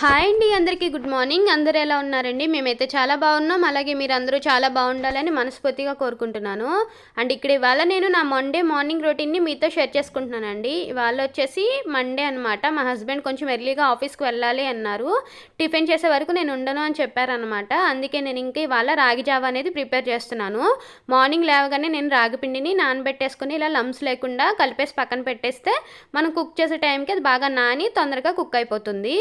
Hi అండి అందరికీ good morning. అందరూ ఎలా ఉన్నారండి? మేమైతే చాలా బాగున్నాం. అలాగే మీరు అందరూ చాలా బాగుండాలని మనస్ఫూర్తిగా కోరుకుంటున్నాను. అండ్ ఇక్కడ ఇవాళ నేను నా మండే మార్నింగ్ రొటీన్ని మీతో షేర్ చేసుకుంటున్నానండి. ఇవాళ వచ్చేసి మండే అనమాట మా హస్బెండ్ కొంచెం ఎర్లీగా ఆఫీస్కి వెళ్ళాలి అన్నారు. టిఫిన్ చేసే వరకు నేను ఉండను అని చెప్పారనమాట అందుకే నేను ఇంకా ఇవాళ రాగి జావ అనేది ప్రిపేర్ చేస్తున్నాను. మార్నింగ్ లేవగానే నేను రాగి పిండిని నానబెట్టేసుకుని ఇలా లమ్స్ లేకుండా కలిపేసి పక్కన పెట్టేస్తే మనం కుక్ చేసే టైంకి అది బాగా నాని తొందరగా కుక్ అయిపోతుంది.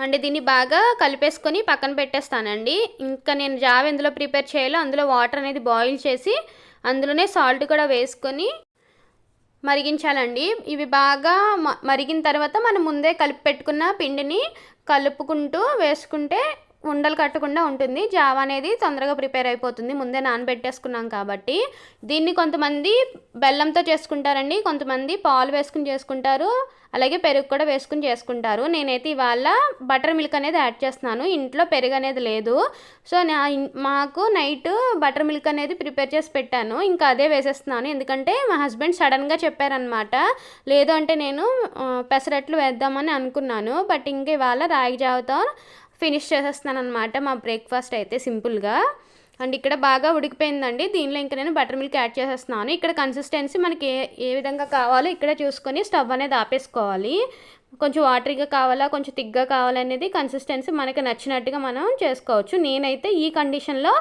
అండ్ దీన్ని బాగా కలిపేసుకొని పక్కన పెట్టేస్తానండి. ఇంకా నేను జావ ఎందులో ప్రిపేర్ చేయాలో అందులో వాటర్ అనేది బాయిల్ చేసి అందులోనే సాల్ట్ కూడా వేసుకొని మరిగించాలండి. ఇవి బాగా మ- మరిగిన తర్వాత మనం ముందే కలిపి పెట్టుకున్న పిండిని కలుపుకుంటూ వేసుకుంటే ఉండలు కట్టకుండా ఉంటుంది. జావ అనేది తొందరగా ప్రిపేర్ అయిపోతుంది. ముందే నానబెట్టేసుకున్నాం కాబట్టి. దీన్ని కొంతమంది బెల్లంతో చేసుకుంటారండి. కొంతమంది పాలు వేసుకుని చేసుకుంటారు. అలాగే పెరుగు కూడా వేసుకుని చేసుకుంటారు. నేనైతే ఇవాళ బటర్ మిల్క్ అనేది యాడ్ చేస్తున్నాను. ఇంట్లో పెరుగు అనేది లేదు. సో నా మాకు నైట్ బటర్ మిల్క్ అనేది ప్రిపేర్ చేసి పెట్టాను. ఇంకా అదే వేసేస్తున్నాను. ఎందుకంటే మా హస్బెండ్ సడన్గా చెప్పారనమాట లేదు అంటే నేను పెసరట్లు వేద్దామని అనుకున్నాను. బట్ ఇంక ఇవాళ రాగి జావతో ఫినిష్ చేసేస్తున్నాను అనమాట మా బ్రేక్ఫాస్ట్ అయితే సింపుల్గా. అండ్ ఇక్కడ బాగా ఉడికిపోయిందండి. దీనిలో ఇంకా నేను బటర్ మిల్క్ యాడ్ చేసేస్తున్నాను. ఇక్కడ కన్సిస్టెన్సీ మనకి ఏ ఏ విధంగా కావాలో ఇక్కడ చూసుకొని స్టవ్ అనేది ఆపేసుకోవాలి. కొంచెం వాటరీగా కావాలా కొంచెం తిగ్గా కావాలనేది కన్సిస్టెన్సీ మనకి నచ్చినట్టుగా మనం చేసుకోవచ్చు. నేనైతే ఈ కండిషన్లో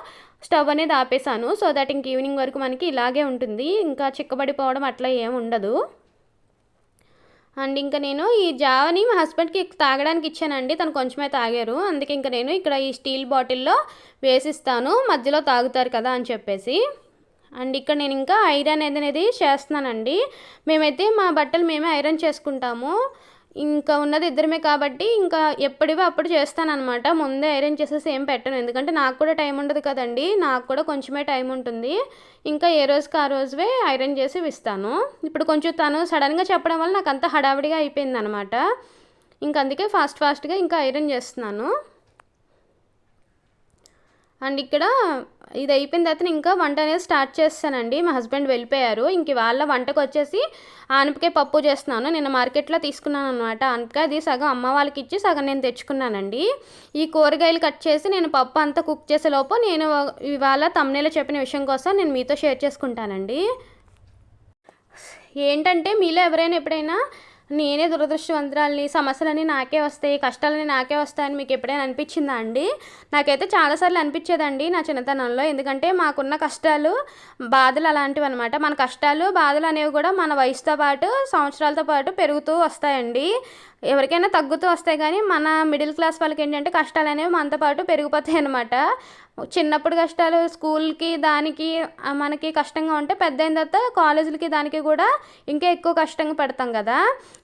స్టవ్ అనేది ఆపేసాను సో దట్ ఇంక ఈవినింగ్ వరకు మనకి ఇలాగే ఉంటుంది. ఇంకా చిక్కబడిపోవడం అట్లా ఏమి ఉండదు. అండ్ ఇంకా నేను ఈ జావని మా హస్బెండ్కి తాగడానికి ఇచ్చానండి. తను కొంచెమే తాగారు. అందుకే ఇంకా నేను ఇక్కడ ఈ స్టీల్ బాటిల్లో వేసిస్తాను. మధ్యలో తాగుతారు కదా అని చెప్పేసి. అండ్ ఇక్కడ నేను ఇంకా ఐరన్ అనేది చేస్తున్నానండి. మేమైతే మా బట్టలు మేమే ఐరన్ చేసుకుంటాము. ఇంకా ఉన్నది ఇద్దరమే కాబట్టి ఇంకా ఎప్పటివో అప్పుడు చేస్తానన్నమాట. ముందే ఐరన్ చేసేసి ఏం పెట్టను. ఎందుకంటే నాకు కూడా టైం ఉండదు కదండి. నాకు కూడా కొంచెమే టైం ఉంటుంది. ఇంకా ఏ రోజుకి ఆ రోజువే ఐరన్ చేసి ఇస్తాను. ఇప్పుడు కొంచెం తను సడన్గా చెప్పడం వల్ల నాకు అంత హడావిడిగా అయిపోయింది అనమాట ఇంక అందుకే ఫాస్ట్ ఫాస్ట్గా ఇంకా ఐరన్ చేస్తున్నాను. అండ్ ఇక్కడ ఇది అయిపోయిన తర్వాత ఇంకా వంట అనేది స్టార్ట్ చేస్తానండి. మా హస్బెండ్ వెళ్ళిపోయారు. ఇంక వాళ్ళ వంటకు వచ్చేసి ఆనపకాయ పప్పు చేస్తున్నాను. నేను మార్కెట్లో తీసుకున్నాను అనమాట ఆనపకాయ అది సగం అమ్మ వాళ్ళకి ఇచ్చి సగం నేను తెచ్చుకున్నానండి. ఈ కూరగాయలు కట్ చేసి నేను పప్పు అంతా కుక్ చేసే లోపు నేను ఇవాళ తమ్నేలో చెప్పిన విషయం కోసం నేను మీతో షేర్ చేసుకుంటానండి. ఏంటంటే మీలో ఎవరైనా ఎప్పుడైనా నేనే దురదృష్టవంతురాలని. సమస్యలన్నీ నాకే వస్తాయి కష్టాలన్నీ నాకే వస్తాయని మీకు ఎప్పుడైనా అనిపించిందా అండి? నాకైతే చాలాసార్లు అనిపించేదండి నా చిన్నతనంలో. ఎందుకంటే మాకున్న కష్టాలు బాధలు అలాంటివి అనమాట మన కష్టాలు బాధలు అనేవి కూడా మన వయసుతో పాటు సంవత్సరాలతో పాటు పెరుగుతూ వస్తాయండి. ఎవరికైనా తగ్గుతూ వస్తాయి కానీ మన మిడిల్ క్లాస్ వాళ్ళకి ఏంటంటే కష్టాలు అనేవి మనతో పాటు పెరిగిపోతాయి అనమాట చిన్నప్పుడు కష్టాలు స్కూల్కి దానికి మనకి కష్టంగా ఉంటే పెద్ద అయిన తర్వాత కాలేజీలకి దానికి కూడా ఇంకా ఎక్కువ కష్టంగా పడతాం కదా.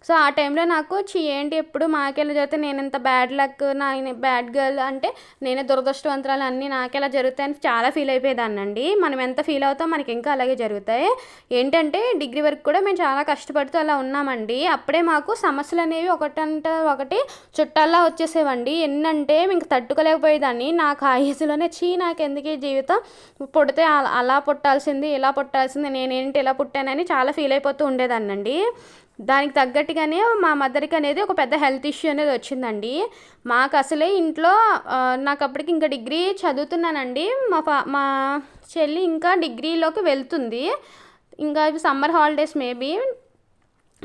సో ఆ టైంలో నాకు చి ఏంటి ఎప్పుడు మాకెలా జరిగితే నేను ఇంత బ్యాడ్ లక్ నా బ్యాడ్ గర్ల్ అంటే నేనే దురదృష్టవంతరాలు అన్నీ నాకెలా జరుగుతాయని చాలా ఫీల్ అయిపోయేదాన్నండి. మనం ఎంత ఫీల్ అవుతాం మనకి ఇంకా అలాగే జరుగుతాయి. ఏంటంటే డిగ్రీ వరకు కూడా మేము చాలా కష్టపడుతూ అలా ఉన్నామండి. అప్పుడే మాకు సమస్యలు అనేవి ఒకటంట ఒకటి చుట్టాల్లా వచ్చేసేవండి. ఎన్నంటే ఇంక తట్టుకోలేకపోయేదాన్ని. నాకు ఆ ఏజ్లోనే చీ నాకు ఎందుకు జీవితం? పుడితే అలా- అలా పుట్టాల్సింది ఇలా పుట్టాల్సింది నేనేంటి ఇలా పుట్టానని చాలా ఫీల్ అయిపోతూ ఉండేదాన్నండి. దానికి తగ్గట్టుగానే మా మదర్కి అనేది ఒక పెద్ద హెల్త్ ఇష్యూ అనేది వచ్చిందండి. మాకు అసలే ఇంట్లో నాకు అప్పటికి ఇంకా డిగ్రీ చదువుతున్నానండి. మా ఫా మా చెల్లి ఇంకా డిగ్రీలోకి వెళ్తుంది. ఇంకా సమ్మర్ హాలిడేస్ మేబీ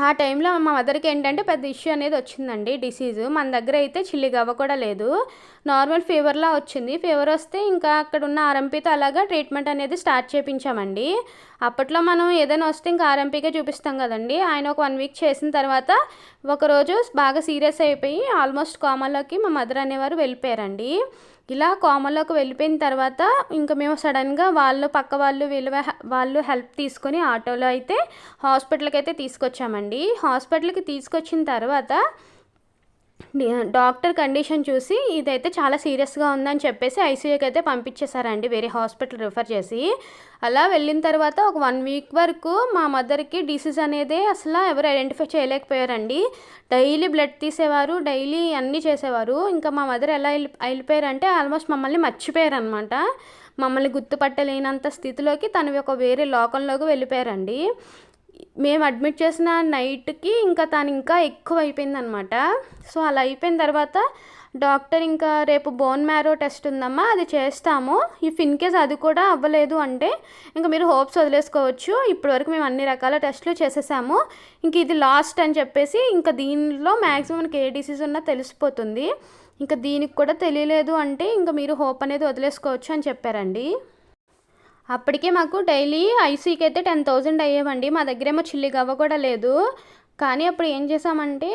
ఆ టైంలో మా మదర్కి ఏంటంటే పెద్ద ఇష్యూ అనేది వచ్చిందండి డిసీజ్. మన దగ్గర అయితే చిల్లి గవ్వ కూడా లేదు. నార్మల్ ఫీవర్లా వచ్చింది. ఫీవర్ వస్తే ఇంకా అక్కడ ఉన్న ఆర్ఎంపీతో అలాగా ట్రీట్మెంట్ అనేది స్టార్ట్ చేయించామండి అప్పట్లో మనం ఏదైనా వస్తే ఇంకా ఆర్ఎంపీకే చూపిస్తాం కదండి. ఆయన ఒక వన్ వీక్ చేసిన తర్వాత ఒకరోజు బాగా సీరియస్ అయిపోయి ఆల్మోస్ట్ కామాలోకి మా మదర్ అనేవారు వెళ్ళిపోయారండి. ఇలా కోమలోకి వెళ్ళిపోయిన తర్వాత ఇంకా మేము సడన్గా వాళ్ళు పక్క వాళ్ళు వీళ్ళ వాళ్ళు హెల్ప్ తీసుకొని ఆటోలో అయితే హాస్పిటల్కి అయితే తీసుకొచ్చామండి. హాస్పిటల్కి తీసుకొచ్చిన తర్వాత డాక్టర్ కండిషన్ చూసి ఇదైతే చాలా సీరియస్గా ఉందని చెప్పేసి ఐసీయూకి అయితే పంపించేశారండి. వేరే హాస్పిటల్ రిఫర్ చేసి. అలా వెళ్ళిన తర్వాత ఒక వన్ వీక్ వరకు మా మదర్కి డిసీజ్ అనేది అసలు ఎవరు ఐడెంటిఫై చేయలేకపోయారండి. డైలీ బ్లడ్ తీసేవారు డైలీ అన్నీ చేసేవారు. ఇంకా మా మదర్ ఎలా వెళ్ళి వెళ్ళిపోయారంటే ఆల్మోస్ట్ మమ్మల్ని మర్చిపోయారు అనమాట మమ్మల్ని గుర్తుపట్టలేనంత స్థితిలోకి తను ఒక వేరే లోకంలోకి వెళ్ళిపోయారండి. మేము అడ్మిట్ చేసిన నైట్కి ఇంకా తను ఇంకా ఎక్కువ అయిపోయింది అనమాట సో అలా అయిపోయిన తర్వాత డాక్టర్ ఇంకా రేపు బోన్ మ్యారో టెస్ట్ ఉందమ్మా అది చేస్తాము. ఇఫ్ ఇన్ కేస్ అది కూడా అవ్వలేదు అంటే ఇంకా మీరు హోప్స్ వదిలేసుకోవచ్చు. ఇప్పటివరకు మేము అన్ని రకాల టెస్టులు చేసేసాము. ఇంక ఇది లాస్ట్ అని చెప్పేసి ఇంకా దీనిలో మ్యాక్సిమం మనకి ఏ డిసీజ్ ఉన్నా తెలిసిపోతుంది. ఇంకా దీనికి కూడా తెలియలేదు అంటే ఇంకా మీరు హోప్ అనేది వదిలేసుకోవచ్చు అని చెప్పారండి. అప్పటికే మాకు డైలీ ఐసీకి అయితే టెన్ థౌజండ్ అయ్యేవండి. మా దగ్గరేమో చిల్లి గవ్వ కూడా లేదు. కానీ అప్పుడు ఏం చేసామంటే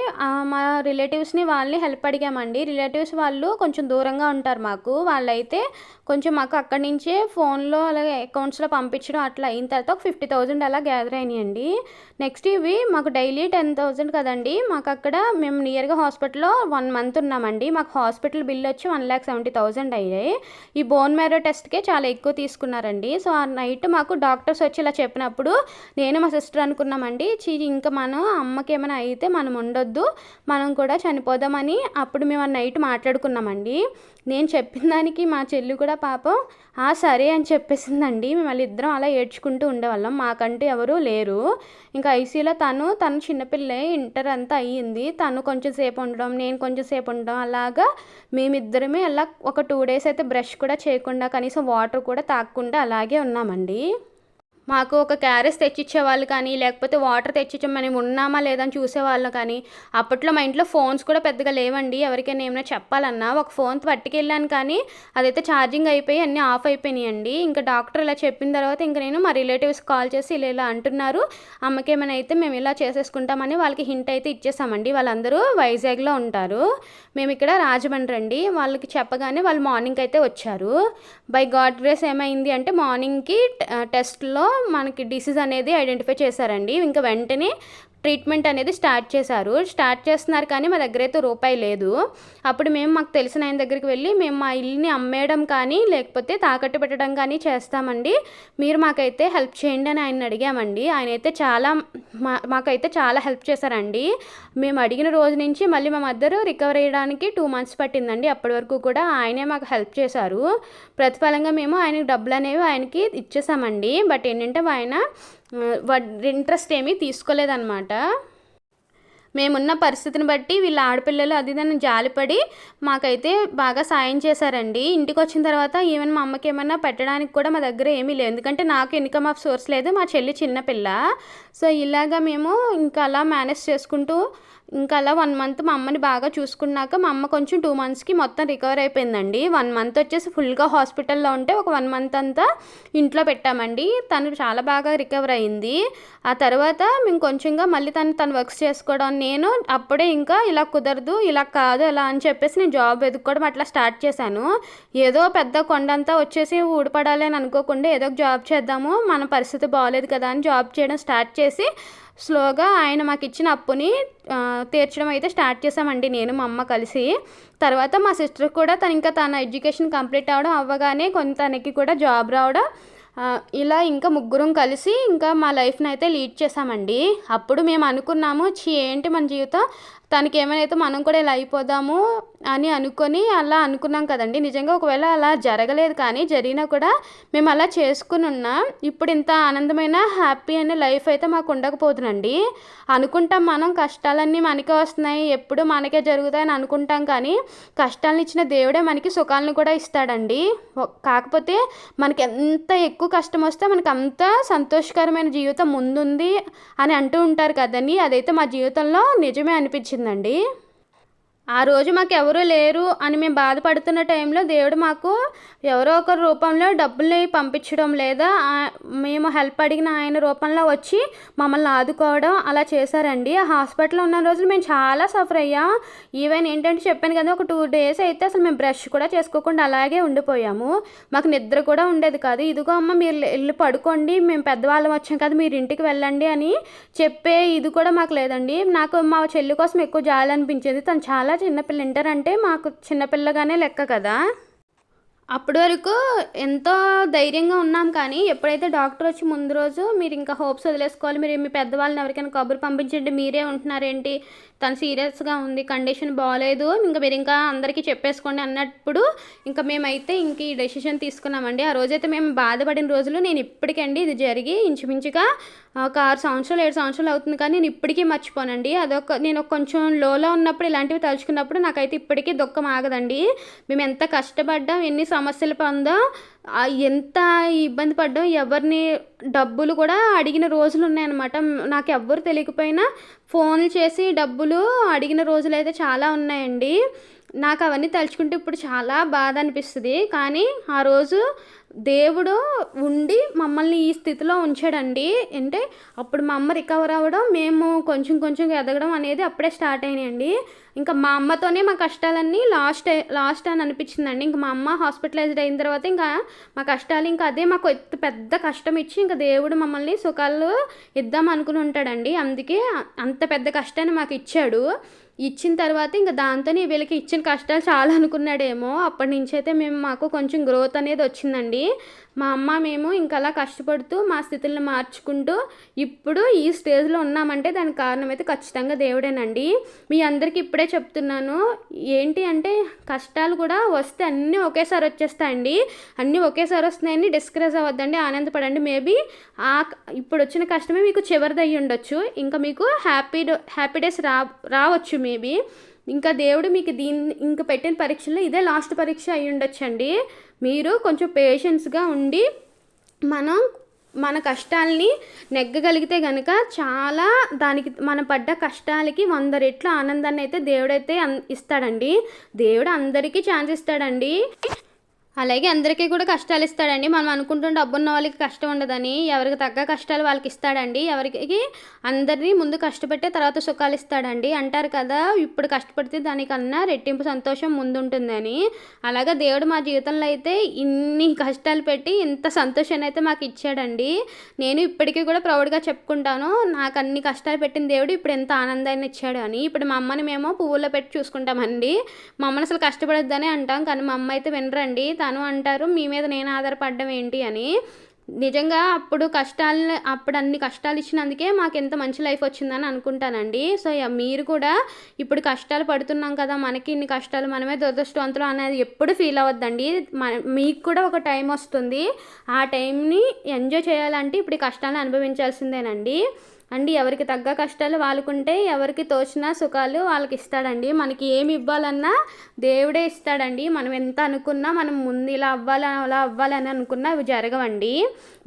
మా రిలేటివ్స్ని వాళ్ళని హెల్ప్ అడిగామండి. రిలేటివ్స్ వాళ్ళు కొంచెం దూరంగా ఉంటారు మాకు. వాళ్ళైతే కొంచెం మాకు అక్కడి నుంచే ఫోన్లో అలాగే అకౌంట్స్లో పంపించడం అట్లా అయిన తర్వాత ఒక ఫిఫ్టీ థౌజండ్ అలా గ్యాదర్ అయినాయండి. నెక్స్ట్ ఇవి మాకు డైలీ టెన్ థౌజండ్ కదండి. మాకు అక్కడ మేము నియర్గా హాస్పిటల్లో వన్ మంత్ ఉన్నామండి. మాకు హాస్పిటల్ బిల్ వచ్చి వన్ ల్యాక్ సెవెంటీ థౌజండ్ అయ్యాయి. ఈ బోన్ మ్యారో టెస్ట్కే చాలా ఎక్కువ తీసుకున్నారండి. సో ఆ నైట్ మాకు డాక్టర్స్ వచ్చి ఇలా చెప్పినప్పుడు నేను మా సిస్టర్ అనుకున్నామండి చీ ఇంకా మనం అమ్మకి ఏమైనా అయితే మనం ఉండొద్దు మనం కూడా చనిపోదామని అప్పుడు మేము ఆ నైట్ మాట్లాడుకున్నామండి. నేను చెప్పిన దానికి మా చెల్లి కూడా పాపం ఆ సరే అని చెప్పేసిందండి. మేము వాళ్ళిద్దరం అలా ఏడ్చుకుంటూ ఉండేవాళ్ళం. మాకంటూ ఎవరూ లేరు. ఇంకా ఐసీలో తను తను చిన్నపిల్లే ఇంటర్ అంతా అయ్యింది. తను కొంచెం సేపు ఉండడం నేను కొంచెం సేపు ఉండడం అలాగా మేమిద్దరమే అలా ఒక టూ డేస్ అయితే బ్రష్ కూడా చేయకుండా కనీసం వాటర్ కూడా తాగకుండా అలాగే ఉన్నామండి. మాకు ఒక క్యారెస్ తెచ్చిచ్చేవాళ్ళు కానీ లేకపోతే వాటర్ తెచ్చిచ్చే మనం ఉన్నామా లేదని చూసేవాళ్ళు కానీ అప్పట్లో మా ఇంట్లో ఫోన్స్ కూడా పెద్దగా లేవండి. ఎవరికైనా ఏమైనా చెప్పాలన్నా ఒక ఫోన్ పట్టుకెళ్ళాను కానీ అదైతే ఛార్జింగ్ అయిపోయి అన్నీ ఆఫ్ అయిపోయినాయండి. ఇంకా డాక్టర్ ఇలా చెప్పిన తర్వాత ఇంకా నేను మా రిలేటివ్స్ కాల్ చేసి ఇలా ఇలా అంటున్నారు. అమ్మకి ఏమైనా అయితే మేము ఇలా చేసేసుకుంటామని వాళ్ళకి హింట్ అయితే ఇచ్చేసామండి. వాళ్ళందరూ వైజాగ్లో ఉంటారు. మేము ఇక్కడ రాజమండ్రి అండి వాళ్ళకి చెప్పగానే వాళ్ళు మార్నింగ్ అయితే వచ్చారు. బై గాడ్ గ్రేస్ ఏమైంది అంటే మార్నింగ్కి టెస్ట్లో మనకి డిసీజ్ అనేది ఐడెంటిఫై చేశారండి. ఇంకా వెంటనే ట్రీట్మెంట్ అనేది స్టార్ట్ చేశారు. స్టార్ట్ చేస్తున్నారు కానీ మా దగ్గర అయితే రూపాయి లేదు. అప్పుడు మేము మాకు తెలిసిన ఆయన దగ్గరికి వెళ్ళి మేము మా ఇల్లుని అమ్మేయడం కానీ లేకపోతే తాకట్టు పెట్టడం కానీ చేస్తామండి. మీరు మాకైతే హెల్ప్ చేయండి అని ఆయన అడిగామండి. ఆయన అయితే చాలా మా మాకైతే చాలా హెల్ప్ చేశారండి. మేము అడిగిన రోజు నుంచి మళ్ళీ మా మద్దరు రికవర్ అయ్యడానికి టూ మంత్స్ పట్టిందండి. అప్పటి వరకు కూడా ఆయనే మాకు హెల్ప్ చేశారు. ప్రతిఫలంగా మేము ఆయనకు డబ్బులు అనేవి ఆయనకి ఇచ్చేసామండి. బట్ ఏంటంటే ఆయన ఇంట్రెస్ట్ ఏమీ తీసుకోలేదన్నమాట. మేమున్న పరిస్థితిని బట్టి వీళ్ళ ఆడపిల్లలు అది దాన్ని జాలిపడి మాకైతే బాగా సాయం చేశారండి. ఇంటికి వచ్చిన తర్వాత ఈవెన్ మా అమ్మకి ఏమన్నా పెట్టడానికి కూడా మా దగ్గర ఏమీ లేదు ఎందుకంటే నాకు ఇన్కమ్ ఆఫ్ సోర్స్ లేదు మా చెల్లి చిన్నపిల్ల సో ఇలాగా మేము ఇంకా అలా మేనేజ్ చేసుకుంటూ ఇంకా అలా వన్ మంత్ మా అమ్మని బాగా చూసుకున్నాక మా అమ్మ కొంచెం టూ మంత్స్కి మొత్తం రికవర్ అయిపోయిందండి. వన్ మంత్ వచ్చేసి ఫుల్గా హాస్పిటల్లో ఉంటే ఒక వన్ మంత్ అంతా ఇంట్లో పెట్టామండి. తను చాలా బాగా రికవర్ అయింది. ఆ తర్వాత మేము కొంచెంగా మళ్ళీ తను తను వర్క్స్ చేసుకోవడం నేను అప్పుడే ఇంకా ఇలా కుదరదు ఇలా కాదు ఇలా అని చెప్పేసి నేను జాబ్ వెతుక్కోవడం అట్లా స్టార్ట్ చేశాను. ఏదో పెద్ద కొండంతా వచ్చేసి ఊడిపడాలి అని అనుకోకుండా ఏదో ఒక జాబ్ చేద్దాము మన పరిస్థితి బాగాలేదు కదా అని జాబ్ చేయడం స్టార్ట్ చేసి స్లోగా ఆయన మాకు ఇచ్చిన అప్పుని తీర్చడం అయితే స్టార్ట్ చేసామండి నేను మా అమ్మ కలిసి. తర్వాత మా సిస్టర్ కూడా తను ఇంకా తన ఎడ్యుకేషన్ కంప్లీట్ అవడం అవ్వగానే కొంత తనకి కూడా జాబ్ రావడం ఇలా ఇంకా ముగ్గురం కలిసి ఇంకా మా లైఫ్ని అయితే లీడ్ చేసామండి అప్పుడు మేము అనుకున్నాము ఛీ ఏంటి మన జీవితం? తనకి ఏమైనా మనం కూడా ఇలా అయిపోదాము అని అనుకొని అలా అనుకున్నాం కదండి. నిజంగా ఒకవేళ అలా జరగలేదు కానీ జరిగినా కూడా మేము అలా చేసుకుని ఉన్నాం ఇప్పుడు ఇంత ఆనందమైన హ్యాపీ అనే లైఫ్ అయితే మాకు ఉండకపోతుందండి అనుకుంటాం మనం కష్టాలన్నీ మనకే వస్తున్నాయి ఎప్పుడు మనకే జరుగుతాయని అనుకుంటాం కానీ కష్టాలను ఇచ్చిన దేవుడే మనకి సుఖాలను కూడా ఇస్తాడండి. కాకపోతే మనకి ఎంత ఎక్కువ కష్టం వస్తే మనకి అంత సంతోషకరమైన జీవితం ముందుంది అని అంటూ ఉంటారు కదండి. అదైతే మా జీవితంలో నిజమే అనిపించిందండి. ఆ రోజు మాకు ఎవరు లేరు అని మేము బాధపడుతున్న టైంలో దేవుడు మాకు ఎవరో ఒకరి రూపంలో డబ్బుల్ని పంపించడం లేదా మేము హెల్ప్ అడిగిన ఆయన రూపంలో వచ్చి మమ్మల్ని ఆదుకోవడం అలా చేశారండి. ఆ హాస్పిటల్లో ఉన్న రోజులు మేము చాలా సఫర్ అయ్యాం. ఈవెన్ ఏంటంటే చెప్పాను కదా ఒక టూ డేస్ అయితే అసలు మేము బ్రష్ కూడా చేసుకోకుండా అలాగే ఉండిపోయాము. మాకు నిద్ర కూడా ఉండేది కాదు. ఇదిగో అమ్మ మీరు వెళ్ళి పడుకోండి మేము పెద్దవాళ్ళం వచ్చాం కదా మీరు ఇంటికి వెళ్ళండి అని చెప్పే ఇది కూడా మాకు లేదండి. నాకు మా చెల్లి కోసం ఎక్కువ జాలి అనిపించేది తను చాలా చిన్నపిల్ల ఇంటర్ అంటే మాకు చిన్నపిల్లగానే లెక్క కదా? అప్పటి వరకు ఎంతో ధైర్యంగా ఉన్నాం కానీ ఎప్పుడైతే డాక్టర్ వచ్చి ముందు రోజు మీరు ఇంకా హోప్స్ వదిలేసుకోవాలి మీరు మీ పెద్దవాళ్ళని ఎవరికైనా కబురు పంపించండి మీరే ఉంటున్నారేంటి తను సీరియస్గా ఉంది కండిషన్ బాగాలేదు ఇంకా మీరు ఇంకా అందరికీ చెప్పేసుకోండి అన్నప్పుడు ఇంకా మేమైతే ఇంక ఈ డెసిషన్ తీసుకున్నామండి. ఆ రోజైతే మేము బాధపడిన రోజులు నేను ఇప్పటికండి ఇది జరిగి ఇంచుమించుగా ఒక ఆరు సంవత్సరాలు ఏడు సంవత్సరాలు అవుతుంది కానీ నేను ఇప్పటికీ మర్చిపోనండి. అదొక నేను కొంచెం లోలో ఉన్నప్పుడు ఇలాంటివి తలుచుకున్నప్పుడు నాకైతే ఇప్పటికీ దుఃఖం ఆగదండి. మేము ఎంత కష్టపడ్డాం ఎన్ని సమస్యలు పొందాం ఎంత ఇబ్బంది పడ్డాం ఎవరిని డబ్బులు కూడా అడిగిన రోజులు ఉన్నాయన్నమాట. నాకు ఎవ్వరు తెలియకపోయినా ఫోన్లు చేసి డబ్బులు అడిగిన రోజులు అయితే చాలా ఉన్నాయండి. నాకు అవన్నీ తలుచుకుంటే ఇప్పుడు చాలా బాధ అనిపిస్తుంది. కానీ ఆ రోజు దేవుడు ఉండి మమ్మల్ని ఈ స్థితిలో ఉంచాడండి. అంటే అప్పుడు మా అమ్మ రికవర్ అవ్వడం మేము కొంచెం కొంచెం ఎదగడం అనేది అప్పుడే స్టార్ట్ అయినాయండి. ఇంకా మా అమ్మతోనే మా కష్టాలన్నీ లాస్ట్ లాస్ట్ అని అనిపించిందండి. ఇంకా మా అమ్మ హాస్పిటలైజ్డ్ అయిన తర్వాత ఇంకా మా కష్టాలు ఇంకా అదే మాకు ఎత్తు పెద్ద కష్టం ఇచ్చి ఇంకా దేవుడు మమ్మల్ని సుఖాలు ఇద్దాం అనుకుని ఉంటాడండి. అందుకే అంత పెద్ద కష్టాన్ని మాకు ఇచ్చాడు. ఇచ్చిన తర్వాత ఇంకా దాంతోనే వీళ్ళకి ఇచ్చిన కష్టాలు చాలా అనుకున్నాడేమో. అప్పటి నుంచి అయితే మేము మాకు కొంచెం గ్రోత్ అనేది వచ్చిందండి. మా అమ్మ మేము ఇంకా అలా కష్టపడుతూ మా స్థితులను మార్చుకుంటూ ఇప్పుడు ఈ స్టేజ్లో ఉన్నామంటే దానికి కారణం అయితే ఖచ్చితంగా దేవుడేనండి. మీ అందరికీ ఇప్పుడే చెప్తున్నాను. ఏంటి అంటే కష్టాలు కూడా వస్తే అన్నీ ఒకేసారి వచ్చేస్తాయండి. అన్నీ ఒకేసారి వస్తున్నాయని డిస్కరేజ్ అవ్వద్దండి ఆనందపడండి. మేబీ ఆ ఇప్పుడు వచ్చిన కష్టమే మీకు చివరిది అయ్యి ఉండొచ్చు ఇంకా మీకు హ్యాపీ హ్యాపీ డేస్ రా రావచ్చు మేబీ. ఇంకా దేవుడు మీకు దీన్ని ఇంక పెట్టిన పరీక్షలో ఇదే లాస్ట్ పరీక్ష అయి ఉండొచ్చండి. మీరు కొంచెం పేషెన్స్గా ఉండి మనం మన కష్టాల్ని నెగ్గగలిగితే కనుక చాలా దానికి మనం పడ్డ కష్టాలకి వంద రెట్లు ఆనందాన్ని అయితే దేవుడైతే ఇస్తాడండి. దేవుడు అందరికీ ఛాన్స్ ఇస్తాడండి. అలాగే అందరికీ కూడా కష్టాలు ఇస్తాడండి. మనం అనుకుంటున్న డబ్బున్న వాళ్ళకి కష్టం ఉండదని ఎవరికి తగ్గ కష్టాలు వాళ్ళకి ఇస్తాడండి. ఎవరికి అందరినీ ముందు కష్టపెట్టే తర్వాత సుఖాలు ఇస్తాడండి. అంటారు కదా ఇప్పుడు కష్టపడితే దానికన్నా రెట్టింపు సంతోషం ముందుంటుందని. అలాగే దేవుడు మా జీవితంలో అయితే ఇన్ని కష్టాలు పెట్టి ఇంత సంతోషాన్ని అయితే మాకు ఇచ్చాడండి. నేను ఇప్పటికీ కూడా ప్రౌడ్గా చెప్పుకుంటాను నాకు అన్ని కష్టాలు పెట్టిన దేవుడు ఇప్పుడు ఎంత ఆనందాన్ని ఇచ్చాడు అని. ఇప్పుడు మా అమ్మని మేము పువ్వుల్లో పెట్టి చూసుకుంటామండి. మా అమ్మని అసలు కష్టపడొద్దని అంటాం కానీ మా అమ్మ అయితే వినరండి. తను అంటారు మీ మీద నేను ఆధారపడడం ఏంటి? అని. నిజంగా అప్పుడు కష్టాలు అప్పుడు అన్ని కష్టాలు ఇచ్చినందుకే మాకు ఎంత మంచి లైఫ్ వచ్చిందని అనుకుంటానండి. సో మీరు కూడా ఇప్పుడు కష్టాలు పడుతున్నాం కదా మనకి ఇన్ని కష్టాలు మనమే దురదృష్టవంతులు అనేది ఎప్పుడు ఫీల్ అవ్వద్దండి. మన మీకు కూడా ఒక టైం వస్తుంది. ఆ టైంని ఎంజాయ్ చేయాలంటే ఇప్పుడు ఈ కష్టాలను అనుభవించాల్సిందేనండి. అండి ఎవరికి తగ్గ కష్టాలు వాళ్ళకుంటే ఎవరికి తోచిన సుఖాలు వాళ్ళకి ఇస్తాడండి మనకి ఏమి ఇవ్వాలన్నా దేవుడే ఇస్తాడండి. మనం ఎంత అనుకున్నా మనం ముందు ఇలా అవ్వాలి అలా అవ్వాలని అనుకున్నా అవి జరగవండి.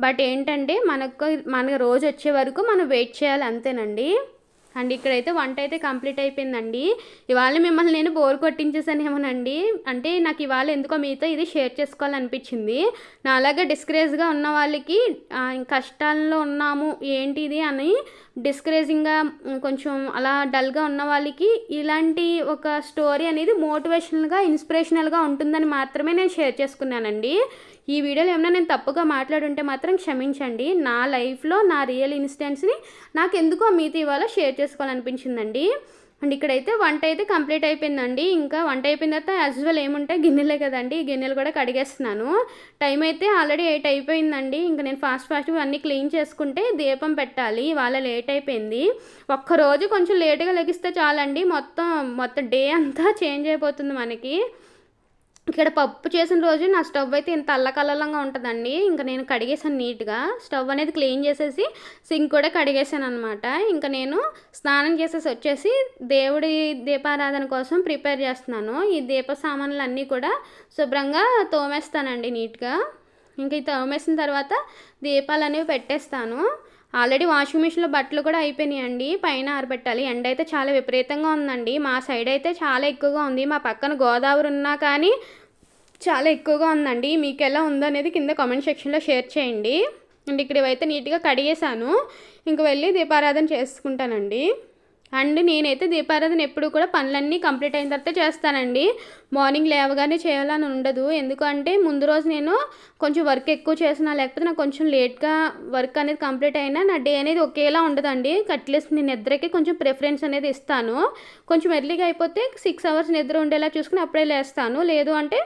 బట్ ఏంటంటే మనకు మన రోజు వచ్చే వరకు మనం వెయిట్ చేయాలి అంతేనండి. అండ్ ఇక్కడైతే వంట అయితే కంప్లీట్ అయిపోయిందండి. ఇవాళ మిమ్మల్ని నేను బోర్ కొట్టించేసానేమోనండి. అంటే నాకు ఇవాళ ఎందుకో మీతో ఇది షేర్ చేసుకోవాలనిపించింది. నా అలాగే డిస్కరేజ్గా ఉన్న వాళ్ళకి కష్టాల్లో ఉన్నాము ఏంటి ఇది అని డిస్కరేజింగ్గా కొంచెం అలా డల్గా ఉన్న వాళ్ళకి ఇలాంటి ఒక స్టోరీ అనేది మోటివేషనల్గా ఇన్స్పిరేషనల్గా ఉంటుందని మాత్రమే నేను షేర్ చేసుకున్నానండి. ఈ వీడియోలో ఏమైనా నేను తప్పుగా మాట్లాడుంటే మాత్రం క్షమించండి. నా లైఫ్లో నా రియల్ ఇన్సిడెంట్స్ని నాకు ఎందుకో మీతో ఇవాళ షేర్ చేసుకోవాలనిపించిందండి. అండ్ ఇక్కడైతే వంట అయితే కంప్లీట్ అయిపోయిందండి. ఇంకా వంట అయిపోయిన తర్వాత యాజ్ యూజువల్ ఏముంటాయి గిన్నెలే కదండి. ఈ గిన్నెలు కూడా కడిగేస్తున్నాను. టైం అయితే ఆల్రెడీ ఎయిట్ అయిపోయిందండి. ఇంకా నేను ఫాస్ట్ ఫాస్ట్గా అన్నీ క్లీన్ చేసుకుంటే దీపం పెట్టాలి. ఇవాళ లేట్ అయిపోయింది. ఒక్కరోజు కొంచెం లేట్గా లెగిస్తే చాలండి. మొత్తం మొత్తం డే అంతా చేంజ్ అయిపోతుంది మనకి. ఇక్కడ పప్పు చేసిన రోజు నా స్టవ్ అయితే ఇంత అల్లకల్లంగా ఉంటుందండి. ఇంకా నేను కడిగేసాను నీట్గా. స్టవ్ అనేది క్లీన్ చేసేసి సింక్ కూడా కడిగేసాను అనమాట ఇంకా నేను స్నానం చేసేసి వచ్చేసి దేవుడి దీపారాధన కోసం ప్రిపేర్ చేస్తున్నాను. ఈ దీప సామాన్లు అన్నీ కూడా శుభ్రంగా తోమేస్తానండి నీట్గా. ఇంకా ఈ తోమేసిన తర్వాత దీపాలు అనేవి పెట్టేస్తాను. ఆల్రెడీ వాషింగ్ మిషన్లో బట్టలు కూడా అయిపోయినాయండి. పైన ఆరబెట్టాలి. ఎండ అయితే చాలా విపరీతంగా ఉందండి. మా సైడ్ అయితే చాలా ఎక్కువగా ఉంది. మా పక్కన గోదావరి ఉన్నా కానీ చాలా ఎక్కువగా ఉందండి. మీకు ఎలా ఉందో అనేది కింద కామెంట్ సెక్షన్లో షేర్ చేయండి. అండ్ ఇక్కడ ఇవైతే నీట్గా కడిగేశాను. ఇంక వెళ్ళి దీపారాధన చేసుకుంటానండి. అండ్ నేనైతే దీపారాధన ఎప్పుడు కూడా పనులన్నీ కంప్లీట్ అయిన తర్వాత చేస్తానండి. మార్నింగ్ లేవగానే చేయాలని ఉండదు. ఎందుకంటే ముందు రోజు నేను కొంచెం వర్క్ ఎక్కువ చేసినా లేకపోతే నాకు కొంచెం లేట్గా వర్క్ అనేది కంప్లీట్ అయినా నా డే అనేది ఒకేలా ఉండదండి. అట్లీస్ట్ నేను నిద్రకి కొంచెం ప్రిఫరెన్స్ అనేది ఇస్తాను. కొంచెం ఎర్లీగా అయిపోతే సిక్స్ అవర్స్ నిద్ర ఉండేలా చూసుకుని అప్పుడే లేస్తాను. లేదు అంటే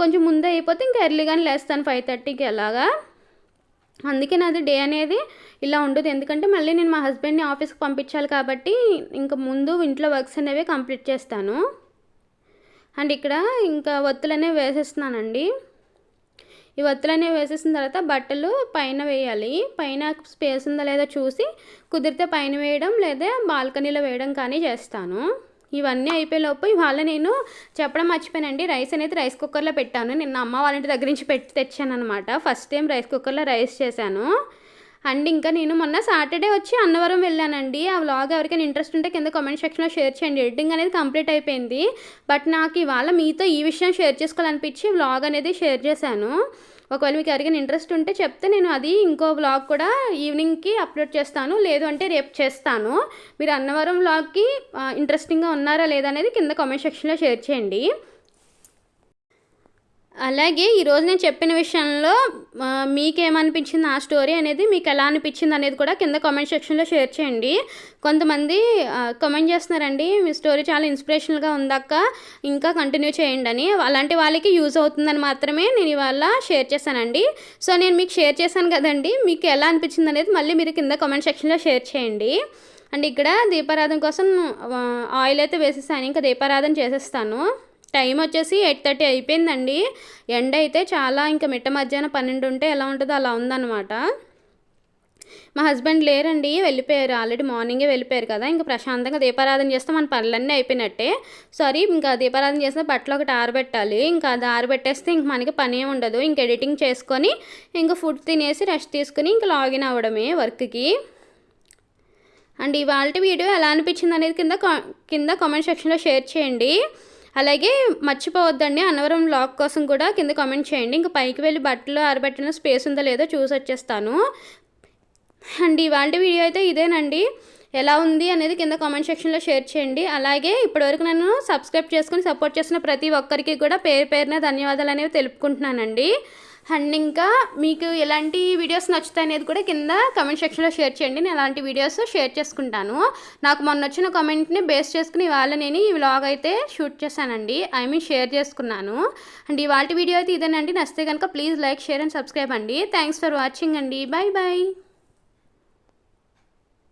కొంచెం ముందే అయిపోతే ఇంకా ఎర్లీగానే లేస్తాను ఫైవ్ థర్టీకి అలాగా. అందుకే నాది డే అనేది ఇలా ఉండదు. ఎందుకంటే మళ్ళీ నేను మా హస్బెండ్ని ఆఫీస్కి పంపించాలి కాబట్టి ఇంకా ముందు ఇంట్లో వర్క్స్ అనేవి కంప్లీట్ చేస్తాను. అండ్ ఇక్కడ ఇంకా ఒత్తులు అనేవి వేసేస్తున్నానండి. ఈ వత్తులు అనేవి వేసేసిన తర్వాత బట్టలు పైన వేయాలి. పైన స్పేస్ ఉందా లేదో చూసి కుదిరితే పైన వేయడం లేదా బాల్కనీలో వేయడం కానీ చేస్తాను. ఇవన్నీ అయిపోయేలోపు ఇవాళ నేను చెప్పడం మర్చిపోయానండి. రైస్ అనేది రైస్ కుక్కర్లో పెట్టాను. నిన్న అమ్మ వాళ్ళ ఇంటి దగ్గర నుంచి పెట్టి తెచ్చాను అనమాట ఫస్ట్ టైం రైస్ కుక్కర్లో రైస్ చేశాను. అండ్ ఇంకా నేను మొన్న సాటర్డే వచ్చి అన్నవరం వెళ్ళానండి. ఆ వ్లాగ్ ఎవరికైనా ఇంట్రెస్ట్ ఉంటే కింద కామెంట్ సెక్షన్లో షేర్ చేయండి. ఎడిటింగ్ అనేది కంప్లీట్ అయిపోయింది. బట్ నాకు ఇవాళ మీతో ఈ విషయం షేర్ చేసుకోవాలనిపించి వ్లాగ్ అనేది షేర్ చేశాను. ఒకవేళ మీకు ఎవరికైనా ఇంట్రెస్ట్ ఉంటే చెప్తే నేను అది ఇంకో బ్లాగ్ కూడా ఈవినింగ్కి అప్లోడ్ చేస్తాను. లేదు అంటే రేపు చేస్తాను. మీరు అన్నవరం బ్లాగ్కి ఇంట్రెస్టింగ్గా ఉన్నారా లేదా అనేది కింద కామెంట్ సెక్షన్లో షేర్ చేయండి. అలాగే ఈరోజు నేను చెప్పిన విషయంలో మీకేమనిపించింది ఆ స్టోరీ అనేది మీకు ఎలా అనిపించింది అనేది కూడా కింద కామెంట్ సెక్షన్లో షేర్ చేయండి. కొంతమంది కామెంట్ చేస్తున్నారండి మీ స్టోరీ చాలా ఇన్స్పిరేషనల్గా ఉందాక ఇంకా కంటిన్యూ చేయండి అని. అలాంటి వాళ్ళకి యూజ్ అవుతుందని మాత్రమే నేను ఇవాళ షేర్ చేశానండి. సో నేను మీకు షేర్ చేశాను కదండి మీకు ఎలా అనిపించింది అనేది మళ్ళీ మీరు కింద కామెంట్ సెక్షన్లో షేర్ చేయండి. అండ్ ఇక్కడ దీపారాధన కోసం ఆయిల్ అయితే వేసేసాను ఇంకా దీపారాధన చేసేస్తాను. టైం వచ్చేసి ఎయిట్ థర్టీ అయిపోయిందండి. ఎండ అయితే చాలా ఇంకా మిట్ట మధ్యాహ్నం పన్నెండు ఉంటే ఎలా ఉంటుందో అలా ఉందన్నమాట. మా హస్బెండ్ లేరండి వెళ్ళిపోయారు. ఆల్రెడీ మార్నింగే వెళ్ళిపోయారు కదా ఇంకా ప్రశాంతంగా దీపారాధన చేస్తే మన పనులన్నీ అయిపోయినట్టే. సారీ ఇంకా దీపారాధన చేస్తే బట్టలు ఒకటి ఆరబెట్టాలి. ఇంకా అది ఆరబెట్టేస్తే ఇంక మనకి పని ఉండదు. ఇంక ఎడిటింగ్ చేసుకొని ఇంకా ఫుడ్ తినేసి రెస్ట్ తీసుకుని ఇంకా లాగిన్ అవ్వడమే వర్క్కి. అండ్ ఇవాళ వీడియో ఎలా అనిపించింది అనేది కింద కింద కామెంట్ సెక్షన్లో షేర్ చేయండి. అలాగే మర్చిపోవద్దండి అన్నవరం లాక్ కోసం కూడా కింద కామెంట్ చేయండి. ఇంకా పైకి వెళ్ళి బట్టలు ఆరబెట్టిన స్పేస్ ఉందో లేదో చూసి వచ్చేస్తాను. అండ్ ఇవాళ వీడియో అయితే ఇదేనండి. ఎలా ఉంది అనేది కింద కామెంట్ సెక్షన్లో షేర్ చేయండి. అలాగే ఇప్పటివరకు నన్ను సబ్స్క్రైబ్ చేసుకుని సపోర్ట్ చేసిన ప్రతి ఒక్కరికి కూడా పేరు పేరున ధన్యవాదాలు అనేవి తెలుపుకుంటున్నానండి. అండ్ ఇంకా మీకు ఎలాంటి వీడియోస్ నచ్చుతాయి అనేది కూడా కింద కమెంట్ సెక్షన్లో షేర్ చేయండి. నేను అలాంటి వీడియోస్ షేర్ చేసుకుంటాను. నాకు మొన్న వచ్చిన కామెంట్ని బేస్ చేసుకుని ఇవాళ నేను ఈ వ్లాగ్ అయితే షూట్ చేశానండి. ఐ మీన్ షేర్ చేసుకున్నాను. అండ్ ఇవాళ వీడియో అయితే ఇదేనండి. నచ్చితే కనుక please like share and subscribe అండి. థ్యాంక్స్ ఫర్ వాచింగ్ అండి. Bye bye